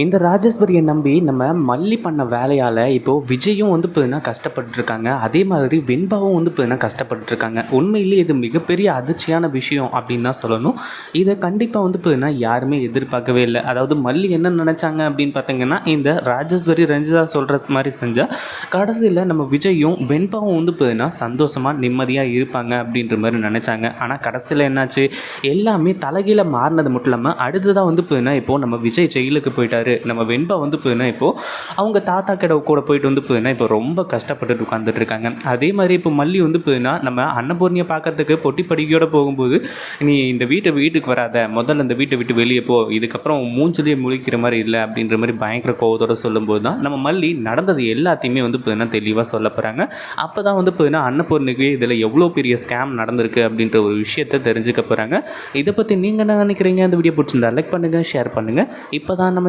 இந்த ராஜேஸ்வரியை நம்பி நம்ம மல்லி பண்ண வேலையால் இப்போது விஜயும் வந்து பார்த்தீங்கன்னா கஷ்டப்பட்டுருக்காங்க. அதே மாதிரி வெண்பாவும் வந்து பார்த்தீங்கன்னா கஷ்டப்பட்டுருக்காங்க. உண்மையிலேயே இது மிகப்பெரிய அதிர்ச்சியான விஷயம் அப்படின்னு தான் சொல்லணும். இதை கண்டிப்பாக வந்து பார்த்தீங்கன்னா யாருமே எதிர்பார்க்கவே இல்லை. அதாவது மல்லி என்ன நினச்சாங்க அப்படின்னு பார்த்தீங்கன்னா இந்த ராஜேஸ்வரி ரஞ்சிதா சொல்கிற மாதிரி செஞ்சால் கடைசியில் நம்ம விஜயும் வெண்பாவும் வந்து பார்த்தீங்கன்னா சந்தோஷமாக நிம்மதியாக இருப்பாங்க அப்படின்ற மாதிரி நினச்சாங்க. ஆனால் கடைசியில் என்னாச்சு? எல்லாமே தலைகீழ மாறினது மட்டும் இல்லாமல் அடுத்ததாக வந்து பார்த்தீங்கன்னா இப்போது நம்ம விஜய் ஜெயிலுக்கு போயிட்டார். நம்ம வெண்பா வந்து பார்த்தீங்கன்னா இப்போது அவங்க தாத்தா கடை கூட போயிட்டு வந்து பார்த்தீங்கன்னா இப்போ ரொம்ப கஷ்டப்பட்டுட்டு உட்காந்துட்டு இருக்காங்க. அதே மாதிரி இப்போ மல்லி வந்து பார்த்தீங்கன்னா நம்ம அன்னபூர்ணியை பார்க்கறதுக்கு பொட்டி படிக்கையோட போகும்போது நீ இந்த வீட்டை வீட்டுக்கு வராத. முதல்ல இந்த வீட்டை விட்டு வெளியே போ. இதுக்கப்புறம் உன் மூஞ்சிலேயே முழிக்கிற மாதிரி இல்லை. அப்படின்ற மாதிரி பயங்கர கோவத்தோடு சொல்லும்போது தான் நம்ம மல்லி நடந்தது எல்லாத்தையுமே வந்து பார்த்தீங்கன்னா தெளிவாக சொல்ல போகிறாங்க அப்போ தான் வந்து பார்த்தீங்கன்னா அன்னபூர்ணிக்கு இதில் எவ்வளோ பெரிய ஸ்கேம் நடந்திருக்கு அப்படின்ற ஒரு விஷயத்தை தெரிஞ்சுக்க போகிறாங்க இதை பற்றி நீங்கள் என்ன நினைக்கிறீங்க? இந்த வீடியோ பிடிச்சிருந்தா லைக் பண்ணுங்கள் ஷேர் பண்ணுங்கள் இப்போ தான் நம்ம